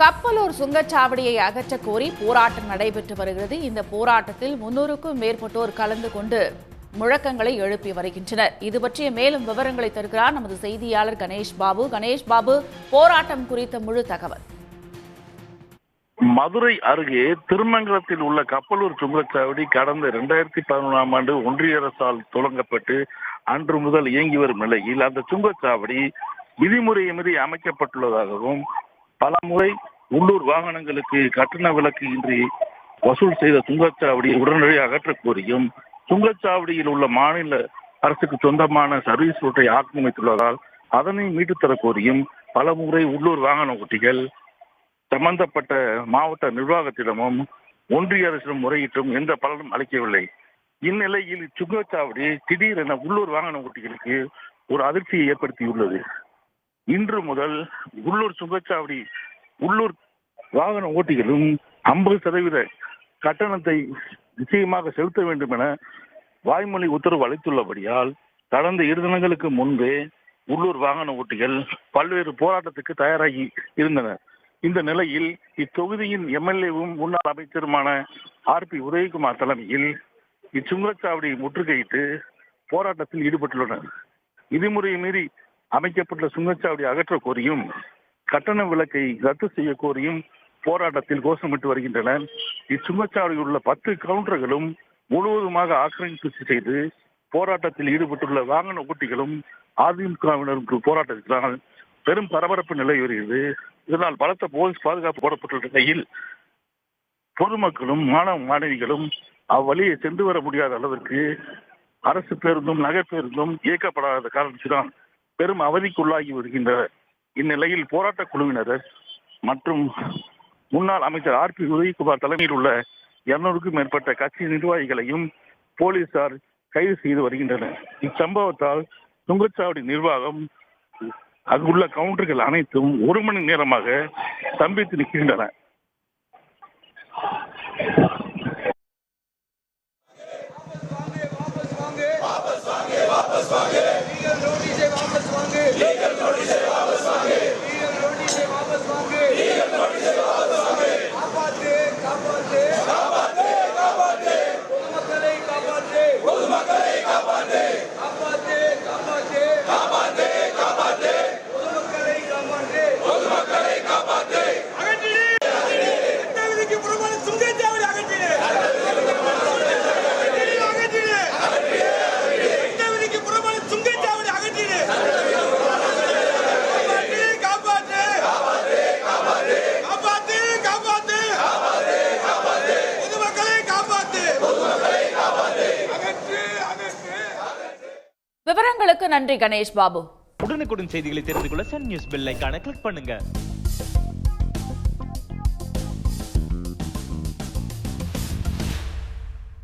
கப்பலூர் சுங்கச்சாவடியை அகற்ற கோரி போராட்டம் நடைபெற்று வருகிறது. இந்த போராட்டத்தில் முன்னூறுக்கும் மேற்பட்டோர் கலந்து கொண்டு முழக்கங்களை எழுப்பி வருகின்றனர். இது பற்றிய மேலும் விவரங்களை தருகிறார் நமது செய்தியாளர் கணேஷ் பாபு. கணேஷ் பாபு போராட்டம் குறித்த முழு தகவல். மதுரை அருகே திருமங்கலத்தில் உள்ள கப்பலூர் சுங்கச்சாவடி கடந்த இரண்டாயிரத்தி பதினொன்றாம் ஆண்டு ஒன்றிய அரசால் தொடங்கப்பட்டு அன்று முதல் இயங்கி வரும் நிலையில் அந்த சுங்கச்சாவடி விதிமுறையை மீறி அமைக்கப்பட்டுள்ளதாகவும் பல முறை உள்ளூர் வாகனங்களுக்கு கட்டண விலக்கு இன்றி வசூல் செய்த சுங்கச்சாவடியை உடனடியாக அகற்றக் கோரியும் சுங்கச்சாவடியில் உள்ள மாநில அரசுக்கு சொந்தமான சர்வீஸ் ரோட்டை ஆக்கிரமித்துள்ளதால் அதனை மீட்டுத்தர கோரியும் பல முறை உள்ளூர் வாகன ஓட்டிகள் சம்பந்தப்பட்ட மாவட்ட நிர்வாகத்திடமும் ஒன்றிய அரசிடம் முறையிட்டும் எந்த பலனும் அளிக்கவில்லை. இந்நிலையில் சுங்கச்சாவடி திடீரென உள்ளூர் வாகன ஓட்டிகளுக்கு ஒரு அதிர்ச்சியை ஏற்படுத்தியுள்ளது. இன்று முதல் உள்ளூர் சுங்கச்சாவடி உள்ளூர் வாகன ஓட்டிகளும் ஐம்பது சதவீத கட்டணத்தை நிச்சயமாக செலுத்த வேண்டும் என வாய்மொழி உத்தரவு அளித்துள்ளபடியால் கடந்த இரு தினங்களுக்கு முன்பே உள்ளூர் வாகன ஓட்டிகள் பல்வேறு போராட்டத்துக்கு தயாராகி இருந்தனர். இந்த நிலையில் இத்தொகுதியின் எம்எல்ஏவும் முன்னாள் அமைச்சருமான ஆர் பி உதயகுமார் தலைமையில் இச்சுங்கச்சாவடியை முற்றுகையிட்டு போராட்டத்தில் ஈடுபட்டுள்ளனர். விதிமுறையை மீறி அமைக்கப்பட்ட சுங்கச்சாவடி அகற்ற கோரியும் கட்டண விலக்கை ரத்து செய்ய கோரியும் போராட்டத்தில் கோஷமிட்டு வருகின்றன. இச்சுங்கச்சாவடியில் உள்ள பத்து கவுண்டர்களும் முழுவதுமாக ஆக்கிரமிப்பு செய்து போராட்டத்தில் ஈடுபட்டுள்ள வாகன ஓட்டிகளும் அதிமுகவினருக்கு போராட்டத்தினால் பெரும் பரபரப்பு நிலை வருகிறது இதனால் பலத்த போலீஸ் பாதுகாப்பு போடப்பட்டுள்ள நிலையில் பொதுமக்களும் மாணவ மாணவிகளும் அவ்வழியை சென்று வர முடியாத அளவிற்கு அரசு பேருந்தும் நகர் பேருந்தும் இயக்கப்படாத காரணத்தினால் பெரும் அவதிக்குள்ளாகி வருகின்றனர் இந்நிலையில் போராட்ட குழுவினர் மற்றும் முன்னாள் அமைச்சர் ஆர் பி உதயகுமார் தலைமையில் உள்ள இருநூறுக்கும் மேற்பட்ட கட்சி நிர்வாகிகளையும் போலீசார் கைது செய்து வருகின்றனர். இச்சம்பவத்தால் சுங்கச்சாவடி நிர்வாகம் அங்குள்ள கவுண்டர்கள் அனைத்தும் ஒரு மணி நேரமாக ஸ்தம்பித்து நிற்கின்றன. வாபஸ் مانگے لیگل نوٹس سے واپس مانگے விவரங்களுக்கு நன்றி கணேஷ் பாபு. உடனுக்குடன் செய்திகளை தெரிந்து கொள்ள சன் நியூஸ் பெல் ஐக்கான கிளிக் பண்ணுங்க.